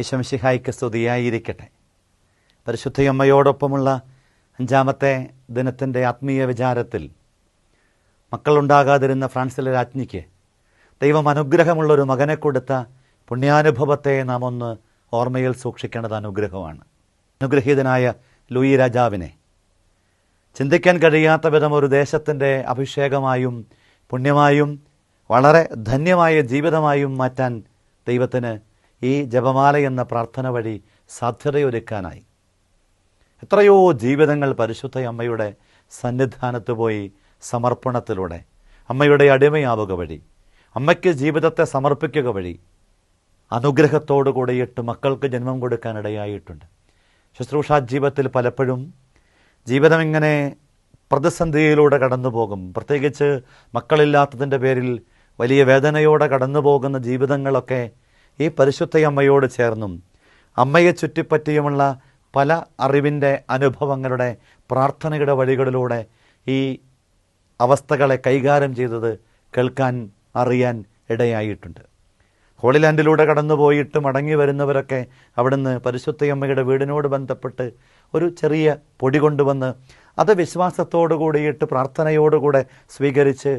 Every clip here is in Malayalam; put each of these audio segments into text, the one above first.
ഈശംഷിഹായിക്ക് സ്തുതിയായിരിക്കട്ടെ. പരിശുദ്ധയമ്മയോടൊപ്പമുള്ള അഞ്ചാമത്തെ ദിനത്തിന്റെ ആത്മീയ വിചാരത്തിൽ മക്കളുണ്ടാകാതിരുന്ന ഫ്രാൻസിലെ രാജ്ഞിക്ക് ദൈവം അനുഗ്രഹമുള്ളൊരു മകനെ കൊടുത്ത പുണ്യാനുഭവത്തെ നാം ഒന്ന് ഓർമ്മയിൽ സൂക്ഷിക്കേണ്ടത് അനുഗ്രഹമാണ്. അനുഗ്രഹീതനായ ലൂയി രാജാവിനെ ചിന്തിക്കാൻ കഴിയാത്ത വിധം ഒരു ദേശത്തിന്റെ അഭിഷേകമായും പുണ്യമായും വളരെ ധന്യമായ ജീവിതമായും മാറ്റാൻ ദൈവത്തിന് ഈ ജപമാല എന്ന പ്രാർത്ഥന വഴി സാധ്യതയൊരുക്കാനായി. എത്രയോ ജീവിതങ്ങൾ പരിശുദ്ധ അമ്മയുടെ സന്നിധാനത്ത് പോയി സമർപ്പണത്തിലൂടെ അമ്മയുടെ അടിമയാവുക വഴി അമ്മയ്ക്ക് ജീവിതത്തെ സമർപ്പിക്കുക വഴി അനുഗ്രഹത്തോടു കൂടിയിട്ട് മക്കൾക്ക് ജന്മം കൊടുക്കാനിടയായിട്ടുണ്ട്. ശുശ്രൂഷാ ജീവിതത്തിൽ പലപ്പോഴും ജീവിതം ഇങ്ങനെ പ്രതിസന്ധിയിലൂടെ കടന്നു പോകും പ്രത്യേകിച്ച് മക്കളില്ലാത്തതിന്റെ പേരിൽ വലിയ വേദനയോടെ കടന്നു പോകുന്ന ജീവിതങ്ങളൊക്കെ ഈ പരിശുദ്ധ അമ്മയോട് ചേർന്നും അമ്മയെ ചുറ്റിപ്പറ്റിയുമുള്ള പല അറിവിന്റെ അനുഭവങ്ങളുടെ പ്രാർത്ഥനയുടെ വഴികളിലൂടെ ഈ അവസ്ഥകളെ കൈകാര്യം ചെയ്തത് കേൾക്കാൻ അറിയാൻ ഇടയായിട്ടുണ്ട്. ഹോളിലാൻഡിലൂടെ കടന്നുപോയിട്ട് മടങ്ങി വരുന്നവരൊക്കെ അവിടുന്ന് പരിശുദ്ധയമ്മയുടെ വീടിനോട് ബന്ധപ്പെട്ട് ഒരു ചെറിയ പൊടി കൊണ്ടുവന്ന് അത് വിശ്വാസത്തോടു കൂടിയിട്ട് പ്രാർത്ഥനയോടുകൂടെ സ്വീകരിച്ച്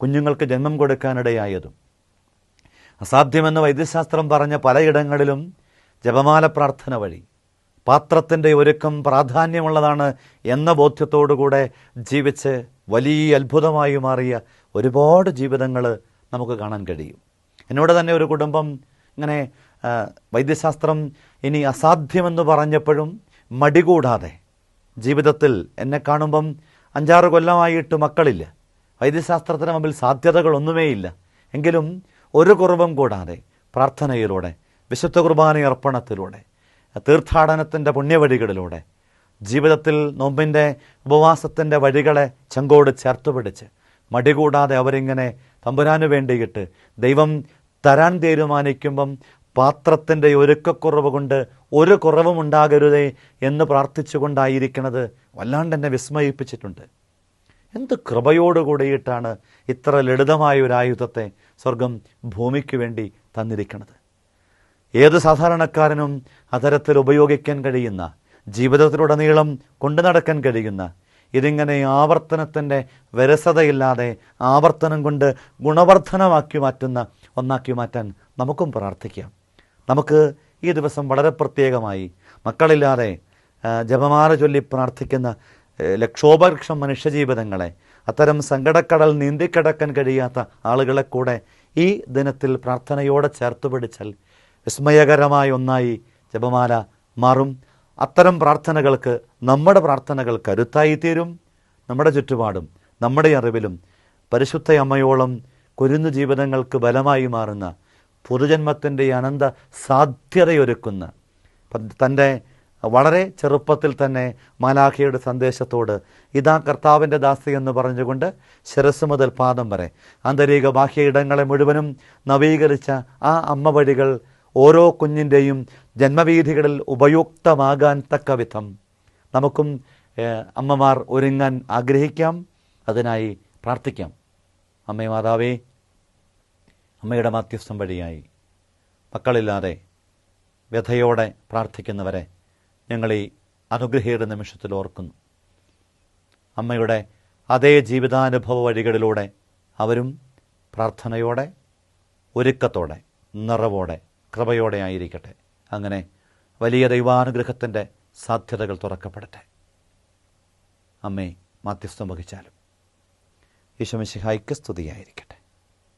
കുഞ്ഞുങ്ങൾക്ക് ജന്മം കൊടുക്കാനിടയായതും. അസാധ്യമെന്ന് വൈദ്യശാസ്ത്രം പറഞ്ഞ പലയിടങ്ങളിലും ജപമാല പ്രാർത്ഥന വഴി. പാത്രത്തിന്റെ ഒരുക്കം പ്രാധാന്യമുള്ളതാണ് എന്ന ബോധ്യത്തോടുകൂടെ ജീവിച്ച് വലിയ അത്ഭുതമായി മാറിയ ഒരുപാട് ജീവിതങ്ങൾ നമുക്ക് കാണാൻ കഴിയും. എന്നോട് തന്നെ ഒരു കുടുംബം ഇങ്ങനെ വൈദ്യശാസ്ത്രം ഇനി അസാധ്യമെന്ന് പറഞ്ഞപ്പോഴും മടികൂടാതെ ജീവിതത്തിൽ എന്നെ കാണുമ്പം അഞ്ചാറ് കൊല്ലമായിട്ട് മക്കളില്ല. വൈദ്യശാസ്ത്രത്തിന് മുമ്പിൽ സാധ്യതകളൊന്നുമേയില്ല. എങ്കിലും ഒരു കുറവും കൂടാതെ പ്രാർത്ഥനയിലൂടെ വിശുദ്ധ കുർബാന അർപ്പണത്തിലൂടെ തീർത്ഥാടനത്തിന്റെ പുണ്യവഴികളിലൂടെ ജീവിതത്തിൽ നോമ്പിന്റെ ഉപവാസത്തിന്റെ വഴികളെ ചെങ്കോട് ചേർത്ത് പിടിച്ച് മടികൂടാതെ അവരിങ്ങനെ തമ്പുരാന് വേണ്ടിയിട്ട് ദൈവം തരാൻ തീരുമാനിക്കുമ്പം പാത്രത്തിന്റെ ഒരുക്കക്കുറവ് കൊണ്ട് ഒരു കുറവും ഉണ്ടാകരുതേ എന്ന് പ്രാർത്ഥിച്ചുകൊണ്ടായിരിക്കുന്നത് വല്ലാണ്ട് എന്നെ വിസ്മയിപ്പിച്ചിട്ടുണ്ട്. എന്ത് കൃപയോടുകൂടിയിട്ടാണ് ഇത്ര ലളിതമായ ഒരു ആയുധത്തെ സ്വർഗം ഭൂമിക്ക് വേണ്ടി തന്നിരിക്കുന്നത് ഏത് സാധാരണക്കാരനും അത്തരത്തിൽ ഉപയോഗിക്കാൻ കഴിയുന്ന ജീവിതത്തിലുടനീളം കൊണ്ടു നടക്കാൻ കഴിയുന്ന ഇതിങ്ങനെ ആവർത്തനത്തിന്റെ വിരസതയില്ലാതെ ആവർത്തനം കൊണ്ട് ഗുണവർദ്ധനമാക്കി മാറ്റുന്ന ഒന്നാക്കി മാറ്റാൻ നമുക്കും പ്രാർത്ഥിക്കാം. നമുക്ക് ഈ ദിവസം വളരെ പ്രത്യേകമായി മക്കളില്ലാതെ ജപമാല ചൊല്ലി പ്രാർത്ഥിക്കുന്ന ഏ, ലക്ഷോപലക്ഷം മനുഷ്യജീവിതങ്ങളെ അത്തരം സങ്കടക്കടൽ നീന്തിക്കിടക്കാൻ കഴിയാത്ത ആളുകളെ കൂടെ ഈ ദിനത്തിൽ പ്രാർത്ഥനയോടെ ചേർത്ത് പിടിച്ചാൽ വിസ്മയകരമായ ഒന്നായി ജപമാല മാറും. അത്തരം പ്രാർത്ഥനകൾക്ക് നമ്മുടെ പ്രാർത്ഥനകൾ കരുത്തായിത്തീരും നമ്മുടെ ചുറ്റുപാടും നമ്മുടെ അറിവിലും പരിശുദ്ധ അമ്മയോളം കുരുന്നു ജീവിതങ്ങൾക്ക് ബലമായി മാറുന്ന പുതുജന്മത്തിന്റെ അനന്ത സാധ്യതയൊരുക്കുന്ന തന്റെ വളരെ ചെറുപ്പത്തിൽ തന്നെ മാലാഖയുടെ സന്ദേശത്തോട് ഇതാ കർത്താവിന്റെ ദാസി എന്ന് പറഞ്ഞുകൊണ്ട് ശിരസ് മുതൽ പാദം വരെ ആന്തരിക ബാഹ്യ ഇടങ്ങളെ മുഴുവനും നവീകരിച്ച ആ അമ്മ വഴികൾ ഓരോ കുഞ്ഞിന്റെയും ജന്മവീഥികളിൽ ഉപയുക്തമാകാൻ തക്ക വിധം. നമുക്കും അമ്മമാർ ഒരുങ്ങാൻ ആഗ്രഹിക്കാം. അതിനായി പ്രാർത്ഥിക്കാം. അമ്മേ മാതാവേ അമ്മയുടെ മാധ്യസ്ഥം വഴിയായി മക്കളില്ലാതെ വ്യഥയോടെ പ്രാർത്ഥിക്കുന്നവരെ ഞങ്ങൾ ഈ അനുഗ്രഹീത നിമിഷത്തിൽ ഓർക്കുന്നു. അമ്മയുടെ അതേ ജീവിതാനുഭവ വഴികളിലൂടെ അവരും പ്രാർത്ഥനയോടെ ഒരുക്കത്തോടെ നിറവോടെ കൃപയോടെ ആയിരിക്കട്ടെ. അങ്ങനെ വലിയ ദൈവാനുഗ്രഹത്തിന്റെ സാധ്യതകൾ തുറക്കപ്പെടട്ടെ. അമ്മേ മാധ്യസ്ഥം വഹിച്ചാലും ഈശോമിശിഹായ്ക്ക് സ്തുതിയായിരിക്കട്ടെ.